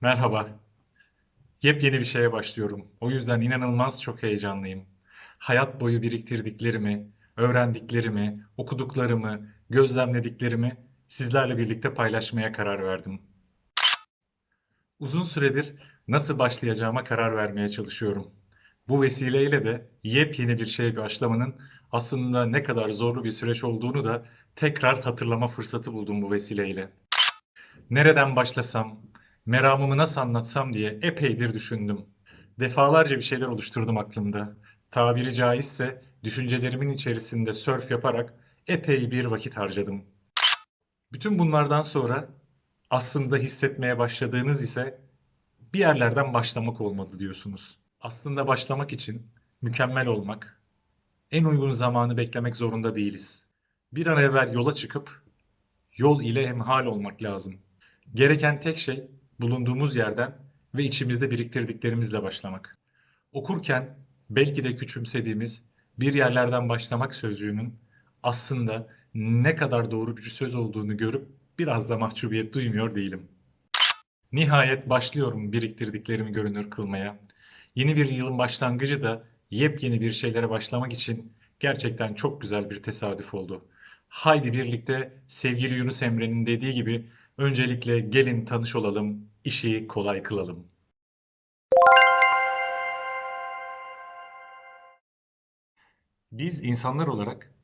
Merhaba. Yepyeni bir şeye başlıyorum. O yüzden inanılmaz çok heyecanlıyım. Hayat boyu biriktirdiklerimi, öğrendiklerimi, okuduklarımı, gözlemlediklerimi sizlerle birlikte paylaşmaya karar verdim. Uzun süredir nasıl başlayacağıma karar vermeye çalışıyorum. Bu vesileyle de yepyeni bir şeye başlamanın aslında ne kadar zorlu bir süreç olduğunu da tekrar hatırlama fırsatı buldum bu vesileyle. Nereden başlasam, meramımı nasıl anlatsam diye epeydir düşündüm. Defalarca bir şeyler oluşturdum aklımda. Tabiri caizse düşüncelerimin içerisinde sörf yaparak epey bir vakit harcadım. Bütün bunlardan sonra aslında hissetmeye başladığınız ise bir yerlerden başlamak olmalı diyorsunuz. Aslında başlamak için mükemmel olmak, en uygun zamanı beklemek zorunda değiliz. Bir an evvel yola çıkıp yol ile hemhal olmak lazım. Gereken tek şey bulunduğumuz yerden ve içimizde biriktirdiklerimizle başlamak. Okurken belki de küçümsediğimiz bir yerlerden başlamak sözcüğünün aslında ne kadar doğru bir söz olduğunu görüp biraz da mahcubiyet duymuyor değilim. Nihayet başlıyorum biriktirdiklerimi görünür kılmaya. Yeni bir yılın başlangıcı da yepyeni bir şeylere başlamak için gerçekten çok güzel bir tesadüf oldu. Haydi birlikte sevgili Yunus Emre'nin dediği gibi öncelikle gelin tanış olalım, işi kolay kılalım. Biz insanlar olarak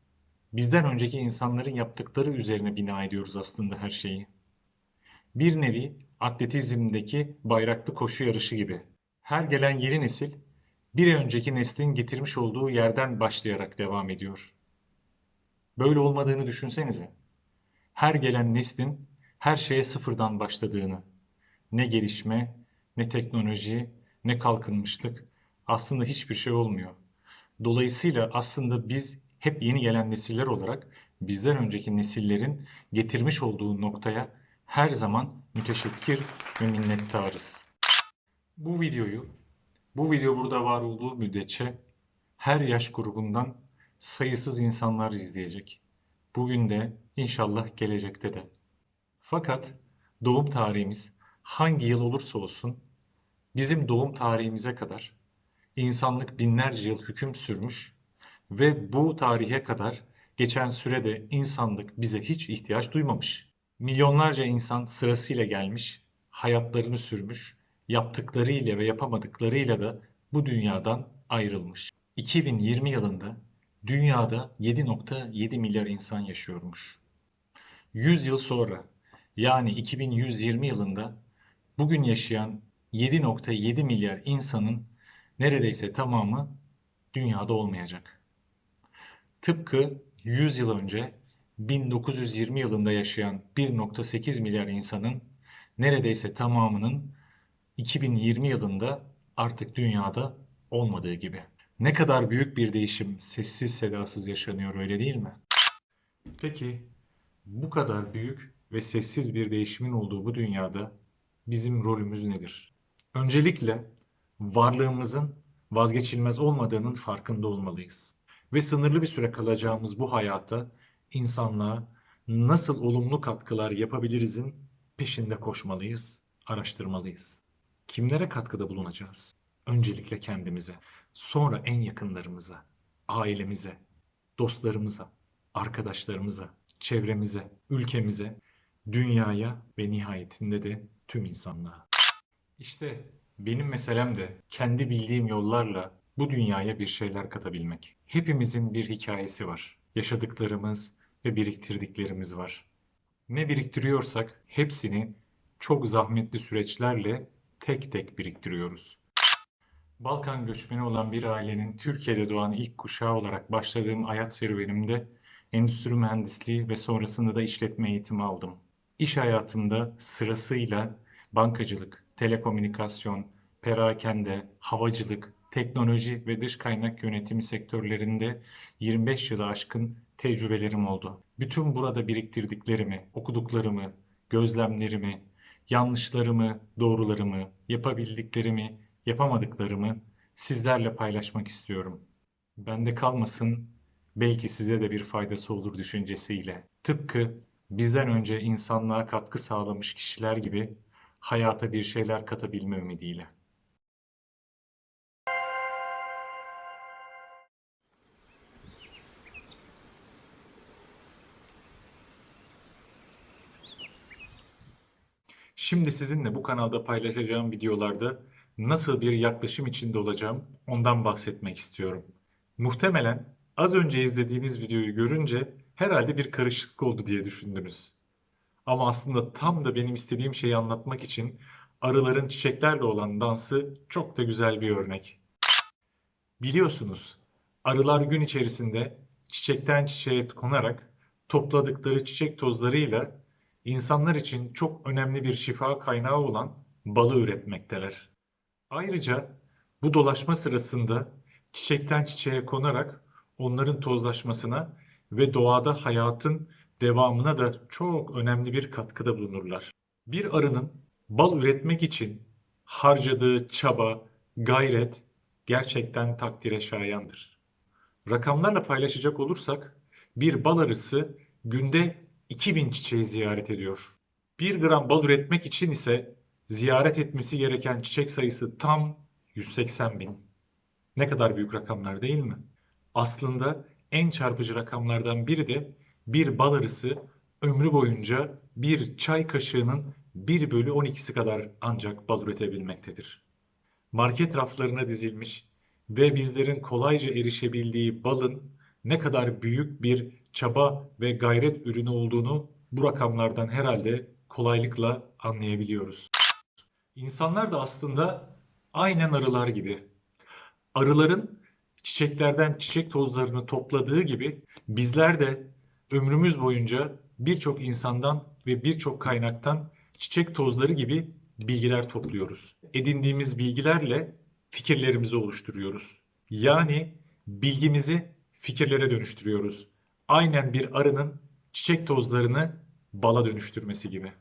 bizden önceki insanların yaptıkları üzerine bina ediyoruz aslında her şeyi. Bir nevi atletizmdeki bayraklı koşu yarışı gibi. Her gelen yeni nesil bir önceki neslin getirmiş olduğu yerden başlayarak devam ediyor. Böyle olmadığını düşünsenize. Her gelen neslin her şeye sıfırdan başladığını, ne gelişme, ne teknoloji, ne kalkınmışlık aslında hiçbir şey olmuyor. Dolayısıyla aslında biz hep yeni gelen nesiller olarak bizden önceki nesillerin getirmiş olduğu noktaya her zaman müteşekkir ve minnettarız. Bu videoyu, bu video burada var olduğu müddetçe her yaş grubundan sayısız insanlar izleyecek. Bugün de inşallah gelecekte de. Fakat doğum tarihimiz hangi yıl olursa olsun bizim doğum tarihimize kadar insanlık binlerce yıl hüküm sürmüş ve bu tarihe kadar geçen sürede insanlık bize hiç ihtiyaç duymamış. Milyonlarca insan sırasıyla gelmiş, hayatlarını sürmüş, yaptıklarıyla ve yapamadıklarıyla da bu dünyadan ayrılmış. 2020 yılında dünyada 7.7 milyar insan yaşıyormuş. 100 yıl sonra yani 2120 yılında bugün yaşayan 7.7 milyar insanın neredeyse tamamı dünyada olmayacak. Tıpkı 100 yıl önce 1920 yılında yaşayan 1.8 milyar insanın neredeyse tamamının 2020 yılında artık dünyada olmadığı gibi. Ne kadar büyük bir değişim sessiz sedasız yaşanıyor öyle değil mi? Peki bu kadar büyük ve sessiz bir değişimin olduğu bu dünyada bizim rolümüz nedir? Öncelikle varlığımızın vazgeçilmez olmadığının farkında olmalıyız. Ve sınırlı bir süre kalacağımız bu hayata insanlığa nasıl olumlu katkılar yapabilirizin peşinde koşmalıyız, araştırmalıyız. Kimlere katkıda bulunacağız? Öncelikle kendimize, sonra en yakınlarımıza, ailemize, dostlarımıza, arkadaşlarımıza, çevremize, ülkemize, dünyaya ve nihayetinde de tüm insanlığa. İşte benim meselem de kendi bildiğim yollarla bu dünyaya bir şeyler katabilmek. Hepimizin bir hikayesi var. Yaşadıklarımız ve biriktirdiklerimiz var. Ne biriktiriyorsak hepsini çok zahmetli süreçlerle tek tek biriktiriyoruz. Balkan göçmeni olan bir ailenin Türkiye'de doğan ilk kuşağı olarak başladığım hayat serüvenimde endüstri mühendisliği ve sonrasında da işletme eğitimi aldım. İş hayatımda sırasıyla bankacılık, telekomünikasyon, perakende, havacılık, teknoloji ve dış kaynak yönetimi sektörlerinde 25 yılı aşkın tecrübelerim oldu. Bütün burada biriktirdiklerimi, okuduklarımı, gözlemlerimi, yanlışlarımı, doğrularımı, yapabildiklerimi, yapamadıklarımı sizlerle paylaşmak istiyorum. Bende kalmasın, belki size de bir faydası olur düşüncesiyle. Tıpkı bizden önce insanlığa katkı sağlamış kişiler gibi hayata bir şeyler katabilme ümidiyle. Şimdi sizinle bu kanalda paylaşacağım videolarda nasıl bir yaklaşım içinde olacağım ondan bahsetmek istiyorum. Muhtemelen az önce izlediğiniz videoyu görünce herhalde bir karışıklık oldu diye düşündünüz. Ama aslında tam da benim istediğim şeyi anlatmak için arıların çiçeklerle olan dansı çok da güzel bir örnek. Biliyorsunuz, arılar gün içerisinde çiçekten çiçeğe konarak topladıkları çiçek tozlarıyla insanlar için çok önemli bir şifa kaynağı olan balı üretmekteler. Ayrıca bu dolaşma sırasında çiçekten çiçeğe konarak onların tozlaşmasına ve doğada hayatın devamına da çok önemli bir katkıda bulunurlar. Bir arının bal üretmek için harcadığı çaba, gayret gerçekten takdire şayandır. Rakamlarla paylaşacak olursak bir bal arısı günde 2000 çiçeği ziyaret ediyor. 1 gram bal üretmek için ise ziyaret etmesi gereken çiçek sayısı tam 180 bin. Ne kadar büyük rakamlar değil mi? Aslında en çarpıcı rakamlardan biri de bir bal arısı ömrü boyunca bir çay kaşığının 1 bölü 12'si kadar ancak bal üretebilmektedir. Market raflarına dizilmiş ve bizlerin kolayca erişebildiği balın ne kadar büyük bir çaba ve gayret ürünü olduğunu bu rakamlardan herhalde kolaylıkla anlayabiliyoruz. İnsanlar da aslında aynen arılar gibi. Arıların çiçeklerden çiçek tozlarını topladığı gibi bizler de ömrümüz boyunca birçok insandan ve birçok kaynaktan çiçek tozları gibi bilgiler topluyoruz. Edindiğimiz bilgilerle fikirlerimizi oluşturuyoruz. Yani bilgimizi fikirlere dönüştürüyoruz. Aynen bir arının çiçek tozlarını bala dönüştürmesi gibi.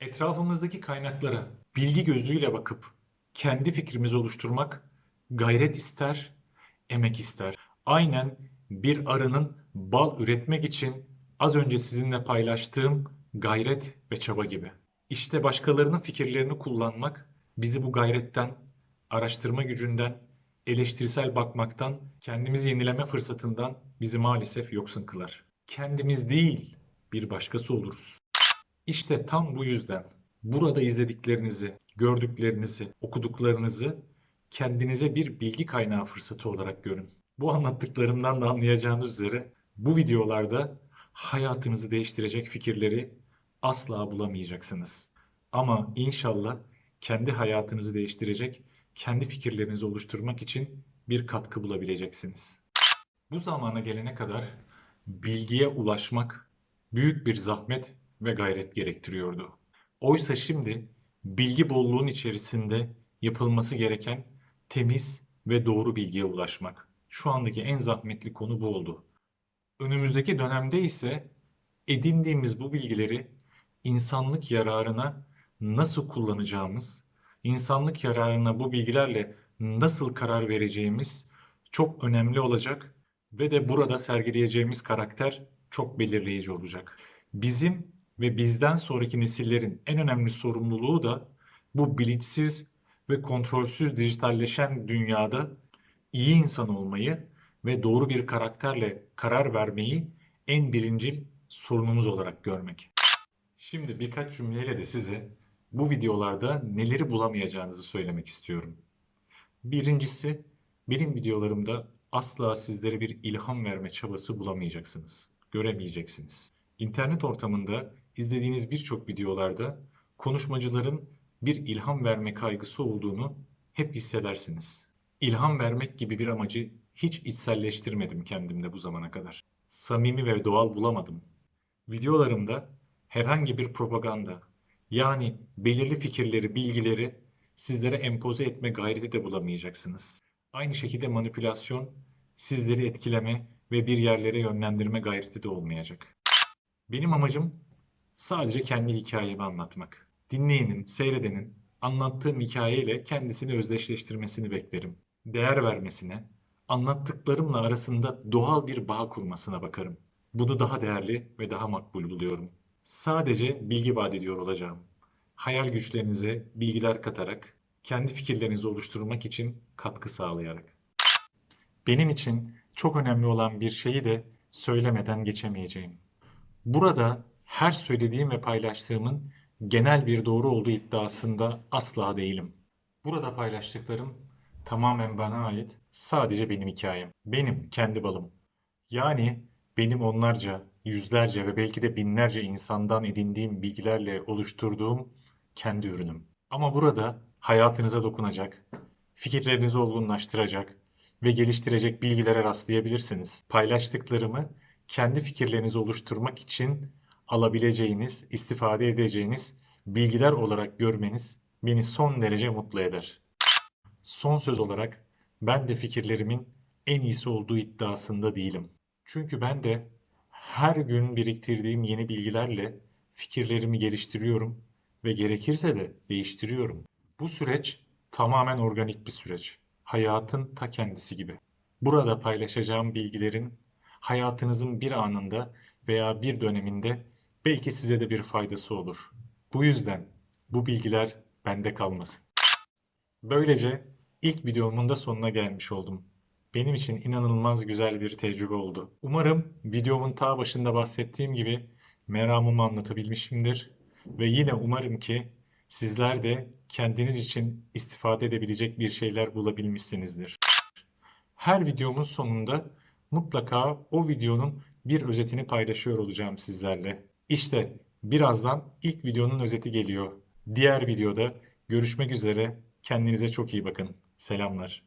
Etrafımızdaki kaynaklara bilgi gözüyle bakıp kendi fikrimizi oluşturmak gayret ister, emek ister. Aynen bir arının bal üretmek için az önce sizinle paylaştığım gayret ve çaba gibi. İşte başkalarının fikirlerini kullanmak bizi bu gayretten, araştırma gücünden, eleştirisel bakmaktan, kendimizi yenileme fırsatından bizi maalesef yoksun kılar. Kendimiz değil, bir başkası oluruz. İşte tam bu yüzden burada izlediklerinizi, gördüklerinizi, okuduklarınızı kendinize bir bilgi kaynağı fırsatı olarak görün. Bu anlattıklarımdan da anlayacağınız üzere bu videolarda hayatınızı değiştirecek fikirleri asla bulamayacaksınız. Ama inşallah kendi hayatınızı değiştirecek, kendi fikirlerinizi oluşturmak için bir katkı bulabileceksiniz. Bu zamana gelene kadar bilgiye ulaşmak büyük bir zahmet ve gayret gerektiriyordu. Oysa şimdi bilgi bolluğun içerisinde yapılması gereken temiz ve doğru bilgiye ulaşmak. Şu andaki en zahmetli konu bu oldu. Önümüzdeki dönemde ise edindiğimiz bu bilgileri insanlık yararına nasıl kullanacağımız, insanlık yararına bu bilgilerle nasıl karar vereceğimiz çok önemli olacak ve de burada sergileyeceğimiz karakter çok belirleyici olacak. Bizim ve bizden sonraki nesillerin en önemli sorumluluğu da bu bilinçsiz ve kontrolsüz dijitalleşen dünyada iyi insan olmayı ve doğru bir karakterle karar vermeyi en birincil sorunumuz olarak görmek. Şimdi birkaç cümleyle de size bu videolarda neleri bulamayacağınızı söylemek istiyorum. Birincisi, benim videolarımda asla sizlere bir ilham verme çabası bulamayacaksınız, göremeyeceksiniz. İnternet ortamında izlediğiniz birçok videolarda konuşmacıların bir ilham verme kaygısı olduğunu hep hissedersiniz. İlham vermek gibi bir amacı hiç içselleştirmedim kendimde bu zamana kadar. Samimi ve doğal bulamadım. Videolarımda herhangi bir propaganda, yani belirli fikirleri, bilgileri sizlere empoze etme gayreti de bulamayacaksınız. Aynı şekilde manipülasyon, sizleri etkileme ve bir yerlere yönlendirme gayreti de olmayacak. Benim amacım sadece kendi hikayemi anlatmak. Dinleyenin, seyredenin anlattığım hikayeyle kendisini özdeşleştirmesini beklerim. Değer vermesine, anlattıklarımla arasında doğal bir bağ kurmasına bakarım. Bunu daha değerli ve daha makbul buluyorum. Sadece bilgi vaat ediyor olacağım. hayal güçlerinize bilgiler katarak, kendi fikirlerinizi oluşturmak için katkı sağlayarak. Benim için çok önemli olan bir şeyi de söylemeden geçemeyeceğim. Burada her söylediğim ve paylaştığımın genel bir doğru olduğu iddiasında asla değilim. Burada paylaştıklarım tamamen bana ait, sadece benim hikayem, benim kendi balım. Yani benim onlarca, yüzlerce ve belki de binlerce insandan edindiğim bilgilerle oluşturduğum kendi ürünüm. Ama burada hayatınıza dokunacak, fikirlerinizi olgunlaştıracak ve geliştirecek bilgilere rastlayabilirsiniz. Paylaştıklarımı kendi fikirlerinizi oluşturmak için alabileceğiniz, istifade edeceğiniz bilgiler olarak görmeniz beni son derece mutlu eder. Son söz olarak ben de fikirlerimin en iyisi olduğu iddiasında değilim. Çünkü ben de her gün biriktirdiğim yeni bilgilerle fikirlerimi geliştiriyorum ve gerekirse de değiştiriyorum. Bu süreç tamamen organik bir süreç. Hayatın ta kendisi gibi. Burada paylaşacağım bilgilerin hayatınızın bir anında veya bir döneminde belki size de bir faydası olur. Bu yüzden bu bilgiler bende kalmasın. Böylece ilk videomun da sonuna gelmiş oldum. Benim için inanılmaz güzel bir tecrübe oldu. Umarım videomun ta başında bahsettiğim gibi meramımı anlatabilmişimdir. Ve yine umarım ki sizler de kendiniz için istifade edebilecek bir şeyler bulabilmişsinizdir. Her videomun sonunda mutlaka o videonun bir özetini paylaşıyor olacağım sizlerle. İşte birazdan ilk videonun özeti geliyor. Diğer videoda görüşmek üzere. Kendinize çok iyi bakın. Selamlar.